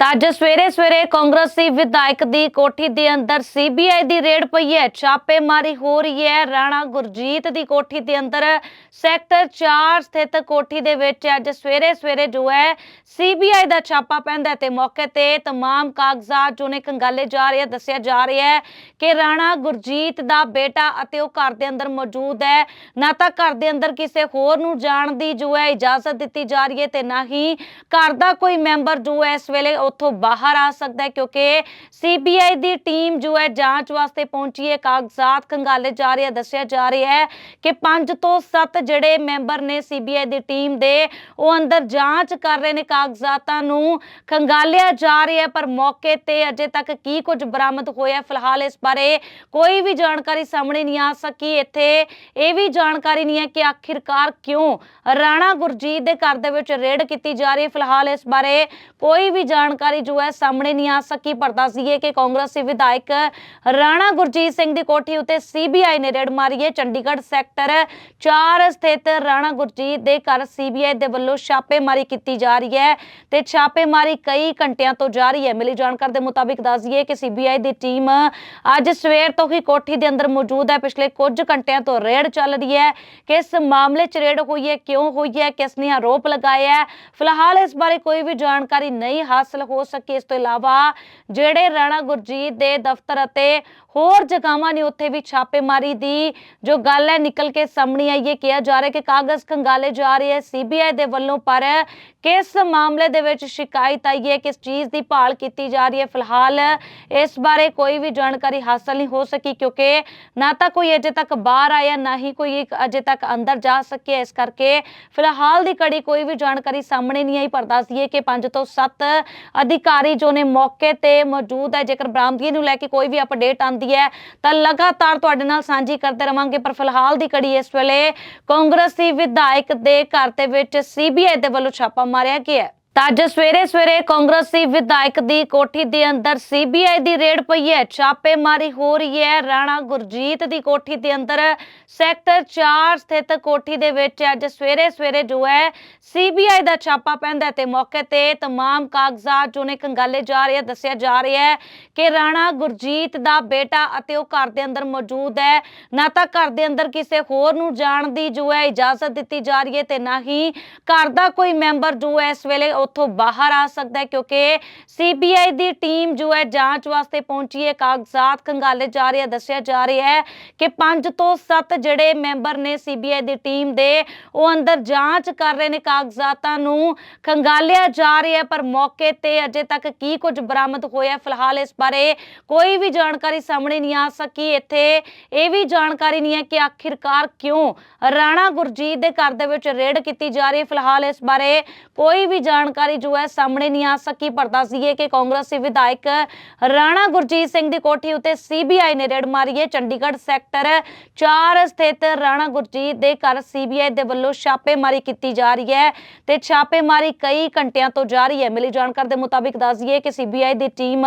ਤਾਂ ਅੱਜ ਸਵੇਰੇ ਸਵੇਰੇ ਕਾਂਗਰਸੀ ਵਿਧਾਇਕ ਦੀ ਕੋਠੀ ਦੇ ਅੰਦਰ ਸੀਬੀਆਈ ਦੀ ਰੇਡ ਪਈ ਹੈ ਛਾਪੇਮਾਰੀ ਹੋ ਰਹੀ ਹੈ ਰਾਣਾ ਗੁਰਜੀਤ ਦੀ ਕੋਠੀ ਦੇ ਅੰਦਰ ਸੈਕਟਰ 4 ਸਥਿਤ ਕੋਠੀ ਦੇ ਵਿੱਚ ਅੱਜ ਸਵੇਰੇ ਸਵੇਰੇ ਜੋ ਹੈ ਸੀਬੀਆਈ ਦਾ ਛਾਪਾ ਪੈਂਦਾ ਹੈ ਤੇ ਮੌਕੇ ਤੇ तमाम ਕਾਗਜ਼ਾਤ ਜੋ ਨੇ ਕੰਗਾਲੇ ਜਾ ਰਹੇ ਆ ਦੱਸਿਆ ਜਾ ਰਿਹਾ ਹੈ ਕਿ ਰਾਣਾ ਗੁਰਜੀਤ ਦਾ ਬੇਟਾ ਅਤੇ ਉਹ ਘਰ ਦੇ ਅੰਦਰ ਮੌਜੂਦ ਹੈ ਨਾ ਤਾਂ ਘਰ ਦੇ ਅੰਦਰ ਕਿਸੇ ਹੋਰ ਨੂੰ ਜਾਣ ਦੀ ਜੋ ਹੈ ਇਜਾਜ਼ਤ ਦਿੱਤੀ ਜਾ ਰਹੀ ਹੈ ਤੇ ਨਾ ਹੀ ਘਰ ਦਾ ਕੋਈ ਮੈਂਬਰ ਜੋ ਹੈ ਇਸ ਵੇਲੇ ਉੱਥੋਂ ਬਾਹਰ ਆ ਸਕਦਾ ਹੈ ਕਿਉਂਕਿ ਸੀਬੀਆਈ ਦੀ ਟੀਮ ਜੋ ਹੈ ਜਾਂਚ ਵਾਸਤੇ ਪਹੁੰਚੀ ਹੈ। ਕਾਗਜ਼ਾਤ ਖੰਗਾਲੇ ਜਾ ਰਹੇ ਆ, ਦੱਸਿਆ ਜਾ ਰਿਹਾ ਹੈ ਕਿ 5 ਤੋਂ 7 ਜਿਹੜੇ ਮੈਂਬਰ ਨੇ ਸੀਬੀਆਈ ਦੀ ਟੀਮ ਦੇ, ਉਹ ਅੰਦਰ ਜਾਂਚ ਕਰ ਰਹੇ ਨੇ। ਕਾਗਜ਼ਾਤਾਂ ਨੂੰ ਖੰਗਾਲਿਆ ਜਾ ਰਿਹਾ ਹੈ, ਪਰ ਮੌਕੇ ਤੇ ਅਜੇ ਤੱਕ ਕੀ ਕੁਝ ਬਰਾਮਦ ਹੋਇਆ, ਫਿਲਹਾਲ ਇਸ ਬਾਰੇ ਕੋਈ ਵੀ ਜਾਣਕਾਰੀ ਸਾਹਮਣੇ ਨਹੀਂ ਆ ਸਕੀ। ਇੱਥੇ ਇਹ ਵੀ ਜਾਣਕਾਰੀ ਨਹੀਂ ਹੈ ਕਿ ਆਖਿਰਕਾਰ ਕਿਉਂ ਰਾਣਾ ਗੁਰਜੀਤ ਦੇ ਘਰ ਦੇ ਵਿੱਚ ਰੇਡ ਕੀਤੀ ਜਾ ਰਹੀ ਹੈ। ਫਿਲਹਾਲ ਇਸ ਬਾਰੇ ਕੋਈ ਵੀ ਜਾਣ ਜਾਣਕਾਰੀ ਜੋ ਹੈ ਸਾਹਮਣੇ ਨਹੀਂ ਆ ਸਕੀ, ਪਰ ਦੱਸ ਦਈਏ ਕਿ ਕਾਂਗਰਸੀ ਵਿਧਾਇਕ ਰਾਣਾ ਗੁਰਜੀਤ ਸਿੰਘ ਦੀ ਕੋਠੀ ਉੱਤੇ ਸੀਬੀਆਈ ਨੇ ਰੇਡ ਮਾਰੀ ਹੈ। ਚੰਡੀਗੜ੍ਹ ਸੈਕਟਰ 4 ਸਥਿਤ ਰਾਣਾ ਗੁਰਜੀਤ ਦੇ ਘਰ ਸੀਬੀਆਈ ਦੇ ਵੱਲੋਂ ਛਾਪੇਮਾਰੀ ਕੀਤੀ ਜਾ ਰਹੀ ਹੈ ਤੇ ਛਾਪੇਮਾਰੀ ਕਈ ਘੰਟਿਆਂ ਤੋਂ ਜਾਰੀ ਹੈ। ਮਿਲੀ ਜਾਣਕਾਰੀ ਦੇ ਮੁਤਾਬਿਕ ਦੱਸ ਦਈਏ ਕਿ ਸੀਬੀਆਈ ਦੀ ਟੀਮ ਅੱਜ ਸਵੇਰ ਤੋਂ ਹੀ ਕੋਠੀ ਦੇ ਅੰਦਰ ਮੌਜੂਦ ਹੈ। ਪਿਛਲੇ ਕੁਝ ਘੰਟਿਆਂ ਤੋਂ ਰੇਡ ਚੱਲ ਰਹੀ ਹੈ। ਕਿਸ ਮਾਮਲੇ 'ਚ ਰੇਡ ਹੋਈ ਹੈ, ਕਿਉਂ ਹੋਈ ਹੈ, ਕਿਸ ਨੇ ਆਰੋਪ ਲਗਾਇਆ ਹੈ? ਫਿਲਹਾਲ ਇਸ ਬਾਰੇ ਕੋਈ ਵੀ ਜਾਣਕਾਰੀ ਨਹੀਂ ਹਾਸਲ ਹੋ ਸਕੀ। ਇਸ ਤੋਂ ਇਲਾਵਾ ਜਿਹੜੇ ਰਾਣਾ ਗੁਰਜੀਤ ਦੇ ਦਫ਼ਤਰ ਅਤੇ ਹੋਰ ਜਗ੍ਹਾਵਾਂ ਨੇ ਉੱਥੇ ਵੀ ਛਾਪੇਮਾਰੀ ਦੀ ਜੋ ਗੱਲ ਹੈ, ਨਿਕਲ ਕੇ ਸਾਹਮਣੇ ਆਈ ਹੈ। ਕਿਹਾ ਜਾ ਰਿਹਾ ਕਿ ਕਾਗਜ਼ ਖੰਗਾਲੇ ਜਾ ਰਹੇ ਹੈ ਸੀਬੀਆਈ ਦੇ ਵੱਲੋਂ, ਪਰ ਕਿਸ ਮਾਮਲੇ ਦੇ ਵਿੱਚ ਸ਼ਿਕਾਇਤ ਆਈ ਹੈ, ਕਿਸ ਚੀਜ਼ ਦੀ ਭਾਲ ਕੀਤੀ ਜਾ ਰਹੀ ਹੈ, ਫਿਲਹਾਲ ਇਸ ਬਾਰੇ ਕੋਈ ਵੀ ਜਾਣਕਾਰੀ ਹਾਸਲ ਨਹੀਂ ਹੋ ਸਕੀ, ਕਿਉਂਕਿ ਨਾ ਤਾਂ ਕੋਈ ਅਜੇ ਤੱਕ ਬਾਹਰ ਆਇਆ, ਨਾ ਹੀ ਕੋਈ ਅਜੇ ਤੱਕ ਅੰਦਰ ਜਾ ਸਕਿਆ। ਇਸ ਕਰਕੇ ਫਿਲਹਾਲ ਦੀ ਕੜੀ ਕੋਈ ਵੀ ਜਾਣਕਾਰੀ ਸਾਹਮਣੇ ਨਹੀਂ ਆਈ, ਪਰ ਦੱਸ ਦਈਏ ਕਿ 5 ਤੋਂ 7 ਅਧਿਕਾਰੀ ਜੋ ਨੇ ਮੌਕੇ ਤੇ ਮੌਜੂਦ ਹੈ, ਜੇਕਰ ਬਰਾਮਦਗੀ ਨੂੰ ਲੈ ਕੇ ਕੋਈ ਵੀ ਅਪਡੇਟ ਆਂਦੀ ਹੈ, ਤਾਂ ਲਗਾਤਾਰ ਤੁਹਾਡੇ ਨਾਲ ਸਾਂਝੀ ਕਰਦੇ ਰਵਾਂਗੇ। ਪਰ ਫਿਲਹਾਲ ਦੀ ਕੜੀ ਇਸ ਵੇਲੇ ਕਾਂਗਰਸੀ ਵਿਧਾਇਕ ਦੇ ਘਰ ਦੇ ਵਿੱਚ ਸੀਬੀਆਈ ਦੇ ਵੱਲੋਂ ਛਾਪਾ ਮਾਰਿਆ ਗਿਆ ਹੈ। ਤਾਂ ਅੱਜ ਸਵੇਰੇ ਸਵੇਰੇ ਕਾਂਗਰਸੀ ਵਿਧਾਇਕ ਦੀ ਕੋਠੀ ਦੇ ਅੰਦਰ ਸੀਬੀਆਈ ਦੀ ਰੇਡ ਪਈ ਹੈ ਛਾਪੇਮਾਰੀ ਹੋ ਰਹੀ ਹੈ ਰਾਣਾ ਗੁਰਜੀਤ ਦੀ ਕੋਠੀ ਦੇ ਅੰਦਰ ਸੈਕਟਰ 4 ਸਥਿਤ ਕੋਠੀ ਦੇ ਵਿੱਚ ਅੱਜ ਸਵੇਰੇ ਸਵੇਰੇ ਜੋ ਹੈ ਸੀਬੀਆਈ ਦਾ ਛਾਪਾ ਪੈਂਦਾ ਹੈ ਤੇ ਮੌਕੇ ਤੇ तमाम ਕਾਗਜ਼ਾਤ ਜੋ ਨੇ ਕੰਗਾਲੇ ਜਾ ਰਹੇ ਆ ਦੱਸਿਆ ਜਾ ਰਿਹਾ ਹੈ ਕਿ ਰਾਣਾ ਗੁਰਜੀਤ ਦਾ ਬੇਟਾ ਅਤੇ ਉਹ ਘਰ ਦੇ ਅੰਦਰ ਮੌਜੂਦ ਹੈ ਨਾ ਤਾਂ ਘਰ ਦੇ ਅੰਦਰ ਕਿਸੇ ਹੋਰ ਨੂੰ ਜਾਣ ਦੀ ਜੋ ਹੈ ਇਜਾਜ਼ਤ ਦਿੱਤੀ ਜਾ ਰਹੀ ਹੈ ਤੇ ਨਾ ਹੀ ਘਰ ਦਾ ਕੋਈ ਮੈਂਬਰ ਜੋ ਹੈ ਇਸ ਵੇਲੇ ਉੱਥੋਂ ਬਾਹਰ ਆ ਸਕਦਾ ਹੈ ਕਿਉਂਕਿ ਸੀਬੀਆਈ ਦੀ ਟੀਮ ਜੋ ਹੈ ਜਾਂਚ ਵਾਸਤੇ ਪਹੁੰਚੀ ਹੈ। ਕਾਗਜ਼ਾਤ ਖੰਗਾਲੇ ਜਾ ਰਹੇ ਆ, ਦੱਸਿਆ ਜਾ ਰਿਹਾ ਹੈ ਕਿ 5 ਤੋਂ 7 ਜਿਹੜੇ ਮੈਂਬਰ ਨੇ ਸੀਬੀਆਈ ਦੀ ਟੀਮ ਦੇ, ਉਹ ਅੰਦਰ ਜਾਂਚ ਕਰ ਰਹੇ ਨੇ। ਕਾਗਜ਼ਾਤਾਂ ਨੂੰ ਖੰਗਾਲਿਆ ਜਾ ਰਿਹਾ ਪਰ ਮੌਕੇ ਤੇ ਅਜੇ ਤੱਕ ਕੀ ਕੁਝ ਬਰਾਮਦ ਹੋਇਆ, ਫਿਲਹਾਲ ਇਸ ਬਾਰੇ ਕੋਈ ਵੀ ਜਾਣਕਾਰੀ ਸਾਹਮਣੇ ਨਹੀਂ ਆ ਸਕੀ। ਇੱਥੇ ਇਹ ਵੀ ਜਾਣਕਾਰੀ ਨਹੀਂ ਹੈ ਕਿ ਆਖਿਰਕਾਰ ਕਿਉਂ ਰਾਣਾ ਗੁਰਜੀਤ ਦੇ ਘਰ ਦੇ ਵਿੱਚ ਰੇਡ ਕੀਤੀ ਜਾ ਰਹੀ ਹੈ। ਫਿਲਹਾਲ ਇਸ ਬਾਰੇ ਕੋਈ ਵੀ ਜਾਣਕਾਰੀ ਜੋ ਹੈ ਸਾਹਮਣੇ ਨਹੀਂ ਆ ਸਕੀ, ਪਰ ਦੱਸ ਦਈਏ ਕਿ ਕਾਂਗਰਸੀ ਵਿਧਾਇਕ ਰਾਣਾ ਗੁਰਜੀਤ ਸਿੰਘ ਦੀ ਕੋਠੀ ਉੱਤੇ ਸੀਬੀਆਈ ਨੇ ਰੇਡ ਮਾਰੀ ਹੈ। ਚੰਡੀਗੜ੍ਹ ਸੈਕਟਰ 4 ਸਥਿਤ ਰਾਣਾ ਗੁਰਜੀਤ ਦੇ ਘਰ ਸੀਬੀਆਈ ਦੇ ਵੱਲੋਂ ਛਾਪੇਮਾਰੀ ਕੀਤੀ ਜਾ ਰਹੀ ਹੈ ਤੇ ਛਾਪੇਮਾਰੀ ਕਈ ਘੰਟਿਆਂ ਤੋਂ ਜਾਰੀ ਹੈ। ਮਿਲੀ ਜਾਣਕਾਰੀ ਦੇ ਮੁਤਾਬਿਕ ਦੱਸ ਦਈਏ ਕਿ ਸੀਬੀਆਈ ਦੀ ਟੀਮ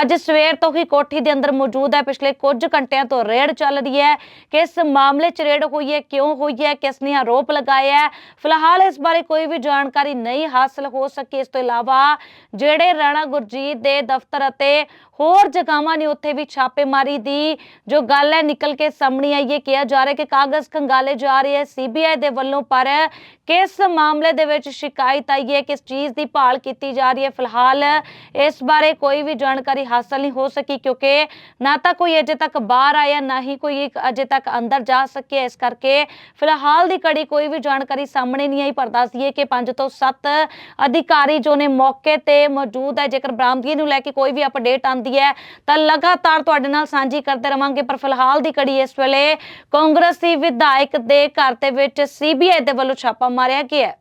ਅੱਜ ਸਵੇਰ ਤੋਂ ਹੀ ਕੋਠੀ ਦੇ ਅੰਦਰ ਮੌਜੂਦ ਹੈ। ਪਿਛਲੇ ਕੁਝ ਘੰਟਿਆਂ ਤੋਂ ਰੇਡ ਚੱਲ ਰਹੀ ਹੈ। ਕਿਸ ਮਾਮਲੇ 'ਚ ਰੇਡ ਹੋਈ ਹੈ, ਕਿਉਂ ਹੋਈ ਹੈ, ਕਿਸ ਨੇ ਆਰੋਪ ਲਗਾਇਆ ਹੈ, ਫਿਲਹਾਲ ਇਸ ਬਾਰੇ ਕੋਈ ਵੀ ਜਾਣਕਾਰੀ ਨਹੀਂ ਹਾਸਲ ਹੋ ਸਕੀ ਇਸ ਤੋਂ ਇਲਾਵਾ ਜਿਹੜੇ ਰਾਣਾ ਗੁਰਜੀਤ ਦੇ ਦਫ਼ਤਰ ਅਤੇ ਹੋਰ ਜਗ੍ਹਾਵਾਂ ਨੇ ਉੱਥੇ ਵੀ ਛਾਪੇਮਾਰੀ ਦੀ। ਜੋ ਗੱਲ ਹੈ, ਨਿਕਲ ਕੇ ਸਾਹਮਣੇ ਆਈ ਹੈ, ਕਿਹਾ ਜਾ ਰਿਹਾ ਕਿ ਕਾਗਜ਼ ਖੰਗਾਲੇ ਜਾ ਰਹੇ ਹੈ ਸੀਬੀਆਈ ਦੇ ਵੱਲੋਂ, ਪਰ ਕਿਸ ਮਾਮਲੇ ਦੇ ਵਿੱਚ ਸ਼ਿਕਾਇਤ ਆਈ ਹੈ, ਕਿਸ ਚੀਜ਼ ਦੀ ਭਾਲ ਕੀਤੀ ਜਾ ਰਹੀ ਹੈ, ਫਿਲਹਾਲ ਇਸ ਬਾਰੇ ਕੋਈ ਵੀ ਜਾਣਕਾਰੀ ਹਾਸਲ ਨਹੀਂ ਹੋ ਸਕੀ, ਕਿਉਂਕਿ ਨਾ ਤਾਂ ਕੋਈ ਅਜੇ ਤੱਕ ਬਾਹਰ ਆਇਆ, ਨਾ ਹੀ ਕੋਈ ਅਜੇ ਤੱਕ ਅੰਦਰ ਜਾ ਸਕਿਆ। ਇਸ ਕਰਕੇ ਫਿਲਹਾਲ ਦੀ ਕੜੀ ਕੋਈ ਵੀ ਜਾਣਕਾਰੀ ਸਾਹਮਣੇ ਨਹੀਂ ਆਈ, ਪਰ ਦੱਸ ਦਈਏ ਕਿ 5 ਤੋਂ 7 ਅਧਿਕਾਰੀ ਜੋ ਨੇ ਮੌਕੇ ਤੇ ਮੌਜੂਦ ਹੈ, ਜੇਕਰ ਬਰਾਮਦਗੀ ਨੂੰ ਲੈ ਕੇ ਕੋਈ ਵੀ ਅਪਡੇਟ ਆਂਦੀ ਹੈ। ਤਾਂ ਲਗਾਤਾਰ ਤੁਹਾਡੇ ਨਾਲ ਸਾਂਝੀ ਕਰਦੇ ਰਵਾਂਗੇ, ਪਰ ਫਿਲਹਾਲ ਦੀ ਕੜੀ ਇਸ ਵੇਲੇ ਕਾਂਗਰਸੀ ਵਿਧਾਇਕ ਦੇ ਘਰ ਦੇ ਵਿੱਚ ਸੀਬੀਆਈ ਦੇ ਵੱਲੋਂ ਛਾਪਾ ਮਾਰਿਆ ਗਿਆ